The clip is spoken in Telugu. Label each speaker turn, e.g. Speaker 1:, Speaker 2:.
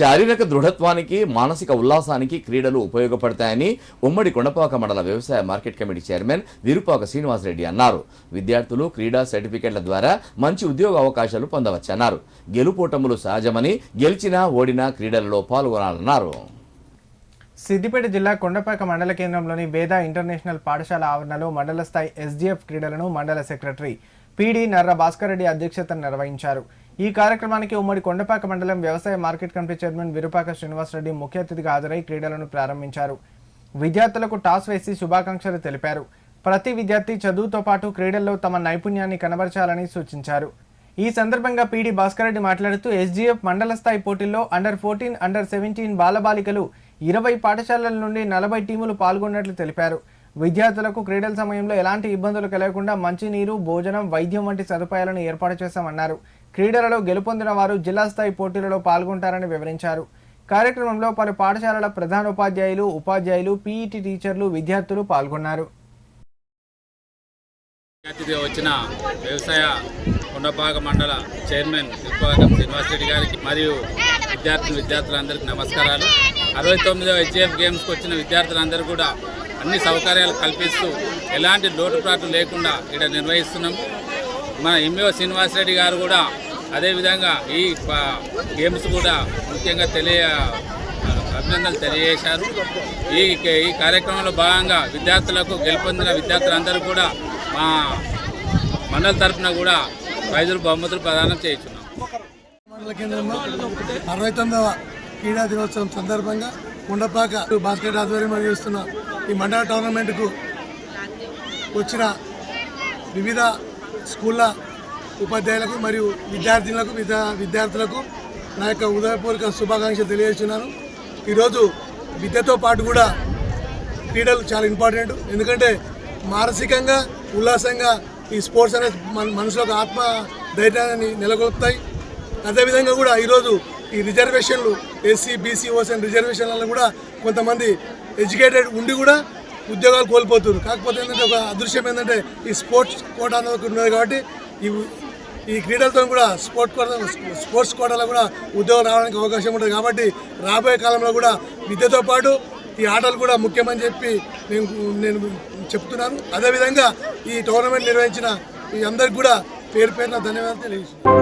Speaker 1: శారీరక దృఢత్వానికి మానసిక ఉల్లాసానికి క్రీడలు ఉపయోగపడతాయని ఉమ్మడి కొండపాక మండల వ్యవసాయ market committee chairman Virupaka Srinivasa Reddy అన్నారు. విద్యార్థులు క్రీడా సర్టిఫికెట్ల ద్వారా మంచి ఉద్యోగ అవకాశాలు పొందవచ్చన్నారు. గెలుపోటములు సహజమని గెలిచినా ఓడినా క్రీడలలో పాల్గొనాలన్నారు.
Speaker 2: సిద్దిపేట జిల్లా కొండపాక మండల కేంద్రంలోని వేద ఇంటర్నేషనల్ పాఠశాల ఆవరణలో మండల స్థాయి ఎస్డిఎఫ్ క్రీడలను మండల సెక్రటరీ పీడీ నర్ర భాస్కర్ రెడ్డి అధ్యక్షతన నిర్వహించారు. ఈ కార్యక్రమానికి ఉమ్మడి కొండపాక మండలం వ్యవసాయ market committee chairman Virupaka Srinivasa Reddy ముఖ్య అతిథిగా హాజరై క్రీడలను ప్రారంభించారు. విద్యార్థులకు టాస్ వేసి శుభాకాంక్షలు తెలిపారు. ప్రతి విద్యార్థి చదువుతో పాటు క్రీడల్లో తమ నైపుణ్యాన్ని కనబరచాలని సూచించారు. ఈ సందర్భంగా పీడి భాస్కర్ రెడ్డి మాట్లాడుతూ ఎస్జీఎఫ్ మండల స్థాయి పోటీల్లో అండర్ ఫోర్టీన్ అండర్ సెవెంటీన్ బాలబాలికలు ఇరవై పాఠశాలల నుండి నలభై టీములు పాల్గొన్నట్లు తెలిపారు. విద్యార్థులకు క్రీడల సమయంలో ఎలాంటి ఇబ్బందులు కలగకుండా మంచినీరు భోజనం వైద్యం వంటి సదుపాయాలను ఏర్పాటు చేశామన్నారు. క్రీడలలో గెలుపొందిన వారు జిల్లా స్థాయి పోటీలలో పాల్గొంటారని వివరించారు. కార్యక్రమంలో పలు పాఠశాలల ప్రధానోపాధ్యాయులు ఉపాధ్యాయులు పీఈటీ టీచర్లు విద్యార్థులు పాల్గొన్నారు.
Speaker 3: అతిథిగా వచ్చిన వ్యవసాయ కొండపాక మండల చైర్మన్ శిల్పవాగం శ్రీనివాస్ రెడ్డి గారికి మరియు విద్యార్థులు విద్యార్థులందరికీ నమస్కారాలు. అరవై తొమ్మిదవ హెచ్ఎఫ్ గేమ్స్కి వచ్చిన విద్యార్థులందరూ కూడా అన్ని సౌకర్యాలు కల్పిస్తూ ఎలాంటి లోటుపాట్లు లేకుండా ఇక్కడ నిర్వహిస్తున్నాం. మన ఎంఈఓ శ్రీనివాసరెడ్డి గారు కూడా అదేవిధంగా ఈ గేమ్స్ కూడా ముఖ్యంగా తెలియ అభినందనలు తెలియజేశారు. ఈ ఈ కార్యక్రమంలో భాగంగా విద్యార్థులకు గెలుపొందిన విద్యార్థులందరూ కూడా మా మండల తరఫున కూడా ప్రైజులు బహుమతులు ప్రదానం చేయించున్నాం.
Speaker 4: మండల కేంద్రంలో అరవై తొమ్మిదవ క్రీడా దినోత్సవం సందర్భంగా కొండపాక బాస్కెట్ ఆధ్వర్యం చేస్తున్న ఈ మండల టోర్నమెంట్కు వచ్చిన వివిధ స్కూళ్ళ ఉపాధ్యాయులకు మరియు విద్యార్థినులకు విద్యా విద్యార్థులకు నా యొక్క ఉదయపూర్వక శుభాకాంక్షలు తెలియజేస్తున్నాను. ఈరోజు విద్యతో పాటు కూడా క్రీడలు చాలా ఇంపార్టెంట్. ఎందుకంటే మానసికంగా ఉల్లాసంగా ఈ స్పోర్ట్స్ అనేది మన మనసులో ఒక ఆత్మ ధైర్యాన్ని నెలకొల్పుతాయి. అదేవిధంగా కూడా ఈరోజు ఈ రిజర్వేషన్లు ఎస్సీ బీసీ ఓసీఎన్ రిజర్వేషన్లలో కూడా కొంతమంది ఎడ్యుకేటెడ్ ఉండి కూడా ఉద్యోగాలు కోల్పోతున్నారు. కాకపోతే ఏంటంటే ఒక అదృశ్యం ఏంటంటే ఈ స్పోర్ట్స్ కోట అనేది ఉన్నది కాబట్టి ఈ ఈ క్రీడలతో కూడా స్పోర్ట్ కోట స్పోర్ట్స్ కోటాలో కూడా ఉద్యోగం రావడానికి అవకాశం ఉంటుంది కాబట్టి రాబోయే కాలంలో కూడా విద్యతో పాటు ఈ ఆటలు కూడా ముఖ్యమని చెప్పి నేను నేను చెప్తున్నాను. అదేవిధంగా ఈ టోర్నమెంట్ నిర్వహించిన ఈ అందరికి కూడా పేరు పేరున ధన్యవాదాలు తెలియజేస్తున్నాను.